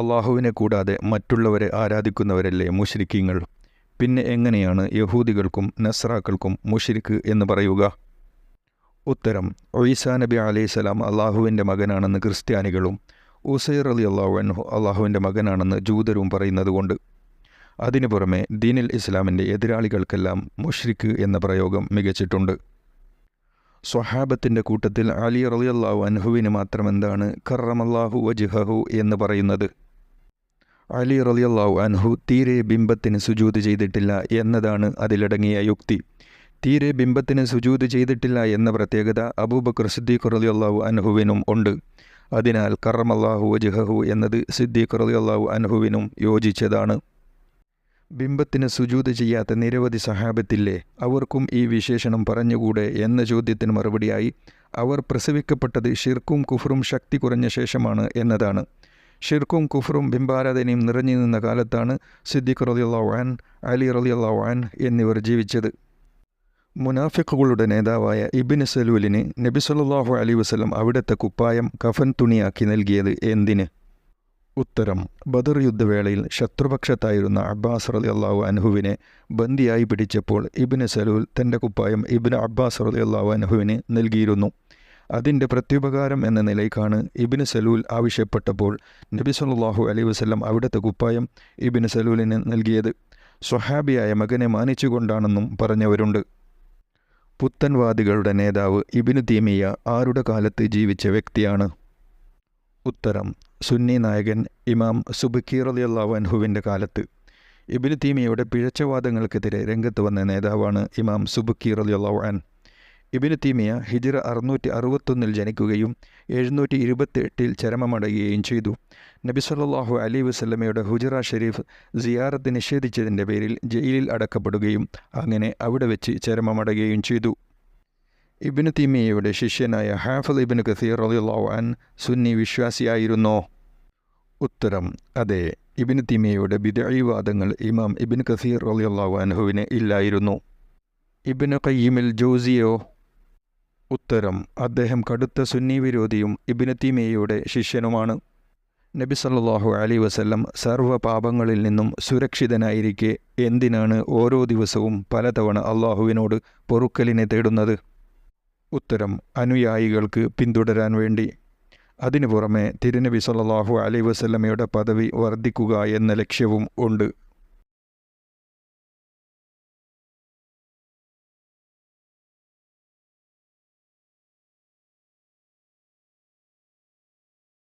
അള്ളാഹുവിനെ കൂടാതെ മറ്റുള്ളവരെ ആരാധിക്കുന്നവരല്ലേ മുഷരിക്കീങ്ങൾ പിന്നെ എങ്ങനെയാണ് യഹൂദികൾക്കും നസ്രാക്കൾക്കും മുഷിരിക്ക് എന്ന് പറയുക? ഉത്തരം ഒയ്സാ നബി അലൈഹിസ്സലാം അള്ളാഹുവിന്റെ മകനാണെന്ന് ക്രിസ്ത്യാനികളും ഉസൈർ അലി അള്ളാഹു അൻഹു അള്ളാഹുവിന്റെ മകനാണെന്ന് ജൂതരും പറയുന്നത് കൊണ്ട് അതിനു പുറമെ ദീനിൽ ഇസ്ലാമിന്റെ എതിരാളികൾക്കെല്ലാം മുഷ്രിക്ക് എന്ന പ്രയോഗം മികച്ചിട്ടുണ്ട്. സ്വഹാബത്തിന്റെ കൂട്ടത്തിൽ അലി റളിയല്ലാഹു അൻഹുവിന് മാത്രമെന്താണ് കറമല്ലാഹു വജിഹഹു എന്ന് പറയുന്നത്? അലി റലിയല്ലാഹു അൻഹു തീരെ ബിംബത്തിന് സുജൂത് ചെയ്തിട്ടില്ല എന്നതാണ് അതിലടങ്ങിയ യുക്തി. തീരെ ബിംബത്തിന് സുജൂത് ചെയ്തിട്ടില്ല എന്ന പ്രത്യേകത അബൂബക്കർ സിദ്ദീഖ് റലിയല്ലാഹു അൻഹുവിനും ഉണ്ട്. അതിനാൽ കറമല്ലാഹു വജഹഹു എന്നത് സിദ്ദീഖ് റലിയല്ലാഹു അൻഹുവിനും യോജിച്ചതാണ്. ബിംബത്തിന് സുജൂത് ചെയ്യാത്ത നിരവധി സഹാബത്തില്ലേ? അവർക്കും ഈ വിശേഷണം പറഞ്ഞുകൂടെ എന്ന ചോദ്യത്തിന് മറുപടിയായി. അവർ പ്രസവിക്കപ്പെട്ടത് ഷിർക്കും കുഫറും ശക്തി കുറഞ്ഞ ശേഷമാണ് എന്നതാണ്. ഷിർക്കും കുഫറും ബിംബാരാധനയും നിറഞ്ഞു നിന്ന കാലത്താണ് സിദ്ദിഖ് റലിയല്ലാവാൻ അലി റലിയല്ലാവാൻ എന്നിവർ ജീവിച്ചത്. മുനാഫിഖുകളുടെ നേതാവായ ഇബിൻ സലൂലിന് നബി സല്ലല്ലാഹു അലൈഹി വസല്ലം അവിടുത്തെ കുപ്പായം കഫൻ തുണിയാക്കി നൽകിയത് എന്തിന്? ഉത്തരം ബദർ യുദ്ധവേളയിൽ ശത്രുപക്ഷത്തായിരുന്ന അബ്ബാസ് റലി അള്ളാഹു അൻഹുവിനെ ബന്ദിയായി പിടിച്ചപ്പോൾ ഇബിന് സലൂൽ തന്റെ കുപ്പായം ഇബിന് അബ്ബാസ് റലി അള്ളാഹു അനുഹുവിന് നൽകിയിരുന്നു. അതിന്റെ പ്രത്യുപകാരം എന്ന നിലയ്ക്കാണ് ഇബിന് സലൂൽ ആവശ്യപ്പെട്ടപ്പോൾ നബി സല്ലല്ലാഹു അലൈഹി വസ്ലം അവിടുത്തെ കുപ്പായം ഇബിന് സലൂലിന് നൽകിയത്. സ്വഹാബിയായ മകനെ മാനിച്ചുകൊണ്ടാണെന്നും പറഞ്ഞവരുണ്ട്. പുത്തൻവാദികളുടെ നേതാവ് ഇബിനു തീമിയ ആരുടെ കാലത്ത് ജീവിച്ച വ്യക്തിയാണ്? ഉത്തരം സുന്നി നായകൻ ഇമാം സുബക്കീർ അലി അൻഹുവിന്റെ കാലത്ത്. ഇബിനു തീമിയയുടെ പിഴച്ചവാദങ്ങൾക്കെതിരെ രംഗത്ത് വന്ന നേതാവാണ് ഇമാം സുബക്കീർ അലി അൻ ഇബിനു തീമിയ ഹിജിറ അറുന്നൂറ്റി അറുപത്തൊന്നിൽ ജനിക്കുകയും എഴുന്നൂറ്റി ഇരുപത്തി എട്ടിൽ ചരമമടയുകയും ചെയ്തു. നബി സല്ലാഹു അലി വസ്ലമയുടെ ഹുജറ ഷെരീഫ് സിയാറത്ത് നിഷേധിച്ചതിന്റെ പേരിൽ ജയിലിൽ അടക്കപ്പെടുകയും അങ്ങനെ അവിടെ വെച്ച് ചരമമടയുകയും ചെയ്തു. ഇബിന് തീമിയയുടെ ശിഷ്യനായ ഹാഫൽ ഇബിന് കസീർ റളിയല്ലാഹു അൻ സുന്നി വിശ്വാസിയായിരുന്നോ? ഉത്തരം അതെ. ഇബിന് തീമിയയുടെ ബിദഈവാദങ്ങൾ ഇമാം ഇബിൻ കസീർ റളിയല്ലാഹു അൻഹുവിന് ഇല്ലായിരുന്നു. ഇബിന് കയ്യിമിൽ ജോസിയോ ഉത്തരം അദ്ദേഹം കടുത്ത സുന്നി വിരോധിയും ഇബിന് തീമിയയുടെ ശിഷ്യനുമാണ്. നബി സല്ലല്ലാഹു അലൈഹി വസല്ലം സർവ പാപങ്ങളിൽ നിന്നും സുരക്ഷിതനായിരിക്കെ എന്തിനാണ് ഓരോ ദിവസവും പലതവണ അള്ളാഹുവിനോട് പൊറുക്കലിനെ തേടുന്നത്? ഉത്തരം അനുയായികൾക്ക് പിന്തുടരാൻ വേണ്ടി. അതിനു പുറമെ തിരുനബി സല്ലാഹു അലൈഹി വസല്ലമയുടെ പദവി വർദ്ധിക്കുക എന്ന ലക്ഷ്യവും ഉണ്ട്.